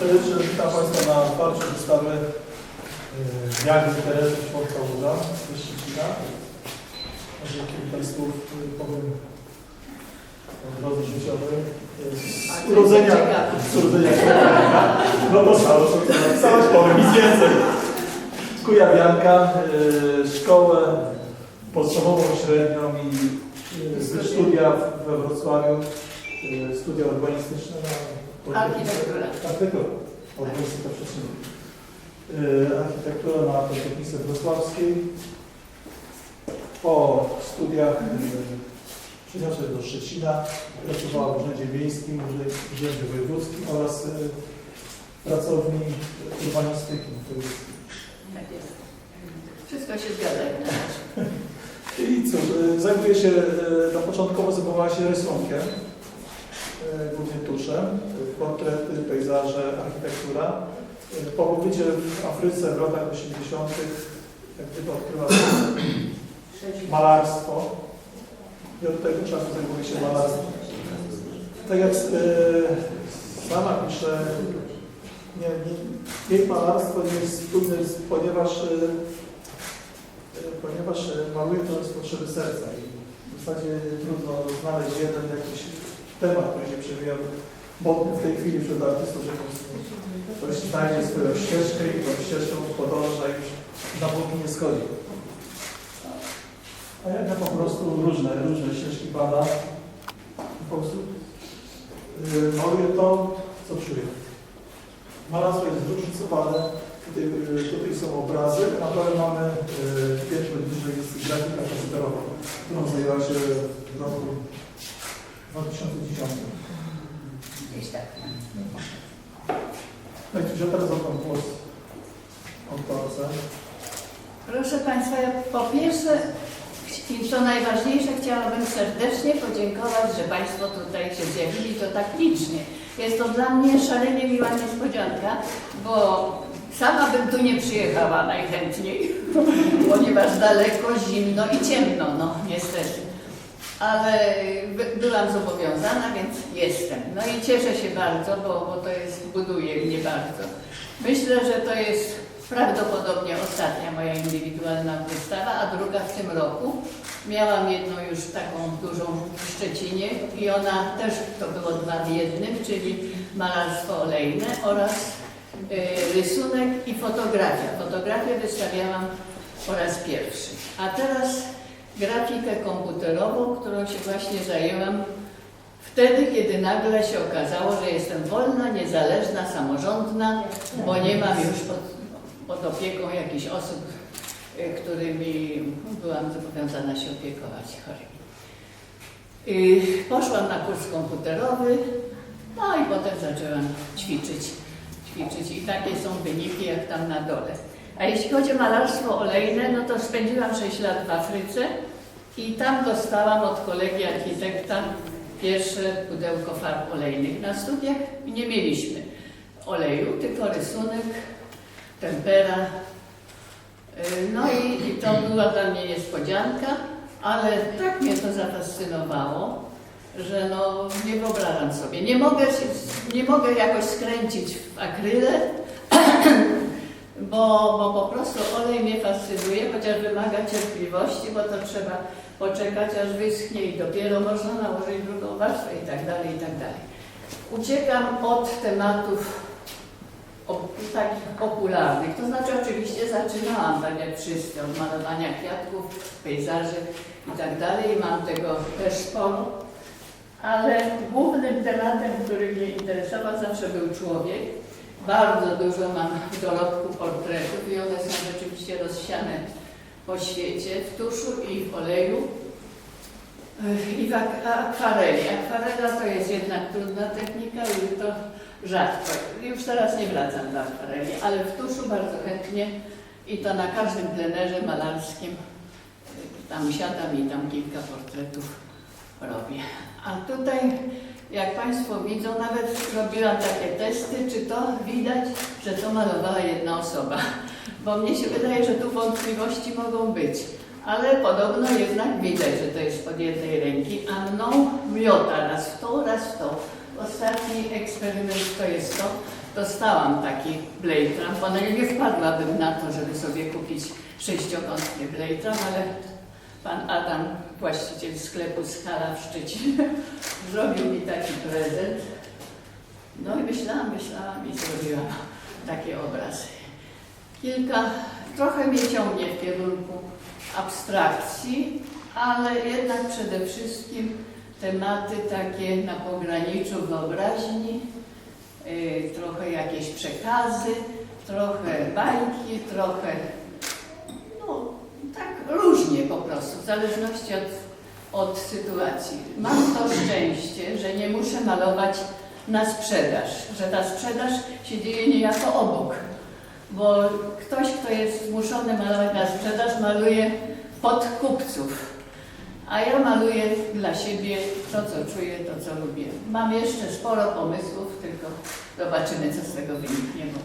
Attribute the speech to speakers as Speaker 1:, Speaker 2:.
Speaker 1: Serdecznie witam Państwa na otwarciu wystawy y, Jagdy Terezy Czwartkołuda ze Szczecina. Może kilka słów y, powiem o drodze życiowej. Z urodzenia, z urodzenia. No to samo, napisałeś, powiem nic więcej. Kujawianka, y, szkołę podstawową, średnią i studia we Wrocławiu, studia urbanistyczne na
Speaker 2: Architektura.
Speaker 1: Architektura. Uniwersytet Przestrzeni. Yy, Architektura na Politechnice Wrocławskiej. Po studiach yy, przeniosłem do Szczecina. Pracowała w Urzędzie Miejskim, w Urzędzie Wojewódzkim oraz yy, pracowni urbanistyki.
Speaker 2: Tak jest. Wszystko się zgadza.
Speaker 1: I cóż, y, zajmuję się, y, na początkowo zajmowała się rysunkiem, y, głównie tuszem, y, portrety, pejzaże, architektura. Po pobycie w Afryce w latach 80. jak gdyby odkryła malarstwo i od tego czasu zajmuję się malarstwem. Tak jak y, sama pisze, nie, nie, jej malarstwo nie jest trudne, ponieważ y, E, ponieważ e, maluję to z potrzeby serca i w zasadzie trudno znaleźć jeden jakiś temat, który się przewija mocny w tej chwili wśród artystów, że ktoś znajdzie swoją ścieżkę i tą ścieżką podąża już na boki nie schodzi. A ja po prostu różne, różne ścieżki bada. Po prostu yy, maluję to, co czuję. Malarstwo jest zróżnicowane, Tutaj, y, tutaj są obrazy, na dole mamy y, pierwszy bliżej jest grafika komputerowa, którą zajęła się w roku 2010.
Speaker 2: Gdzieś tak.
Speaker 1: No i cóż, ja teraz oddam głos autorce.
Speaker 2: Proszę Państwa, ja po pierwsze i co najważniejsze chciałabym serdecznie podziękować, że Państwo tutaj się zjawili to tak licznie. Jest to dla mnie szalenie miła niespodzianka, bo sama bym tu nie przyjechała najchętniej, ponieważ daleko, zimno i ciemno, no niestety. Ale by, byłam zobowiązana, więc jestem. No i cieszę się bardzo, bo, bo to jest, buduje mnie bardzo. Myślę, że to jest prawdopodobnie ostatnia moja indywidualna wystawa, a druga w tym roku. Miałam jedną już taką dużą w Szczecinie i ona też to było dwa w jednym, czyli malarstwo olejne oraz y, rysunek i fotografia. Fotografię wystawiałam po raz pierwszy. A teraz grafikę komputerową, którą się właśnie zajęłam wtedy, kiedy nagle się okazało, że jestem wolna, niezależna, samorządna, bo nie mam już pod, pod opieką jakichś osób, y, którymi byłam zobowiązana się opiekować chorymi. Y, Poszłam na kurs komputerowy, no i potem zaczęłam ćwiczyć, ćwiczyć i takie są wyniki jak tam na dole. A jeśli chodzi o malarstwo olejne, no to spędziłam 6 lat w Afryce i tam dostałam od kolegi architekta pierwsze pudełko farb olejnych. Na studiach nie mieliśmy oleju, tylko rysunek, tempera. Y, No i, i to była dla mnie niespodzianka, ale tak mnie to zafascynowało, że no nie wyobrażam sobie. Nie mogę, się, nie mogę jakoś skręcić w akryle, bo, bo po prostu olej mnie fascynuje, chociaż wymaga cierpliwości, bo to trzeba poczekać aż wyschnie i dopiero można nałożyć drugą warstwę i tak dalej, i tak dalej. Uciekam od tematów o, takich popularnych, to znaczy oczywiście zaczynałam tak jak wszyscy od malowania kwiatków, pejzaży i tak dalej, mam tego też sporo, ale głównym tematem, który mnie interesował zawsze był człowiek. Bardzo dużo mam w dorobku portretów i one są rzeczywiście rozsiane po świecie w tuszu i w oleju i w ak- akwareli. Akwarela to jest jednak trudna technika i to rzadko. Już teraz nie wracam do akwareli, ale w tuszu bardzo chętnie i to na każdym plenerze malarskim tam siadam i tam kilka portretów robię. A tutaj, jak Państwo widzą, nawet robiłam takie testy, czy to widać, że to malowała jedna osoba. Bo mnie się wydaje, że tu wątpliwości mogą być. Ale podobno jednak widać, że to jest od jednej ręki, a mną miota raz w to, raz w to. Ostatni eksperyment to jest to, dostałam taki blejtram, bo nie wpadłabym na to, żeby sobie kupić sześciokątny blejtram, ale pan Adam, właściciel sklepu Skala w Szczecinie, zrobił mi taki prezent. No i myślałam, myślałam i zrobiłam taki obraz. Kilka, trochę mnie ciągnie w kierunku abstrakcji, ale jednak przede wszystkim tematy takie na pograniczu wyobraźni, yy, trochę jakieś przekazy, trochę bajki, trochę, tak różnie po prostu, w zależności od, od sytuacji. Mam to szczęście, że nie muszę malować na sprzedaż, że ta sprzedaż się dzieje niejako obok, bo ktoś, kto jest zmuszony malować na sprzedaż, maluje pod kupców. A ja maluję dla siebie to, co czuję, to, co lubię. Mam jeszcze sporo pomysłów, tylko zobaczymy, co z tego wyjdzie.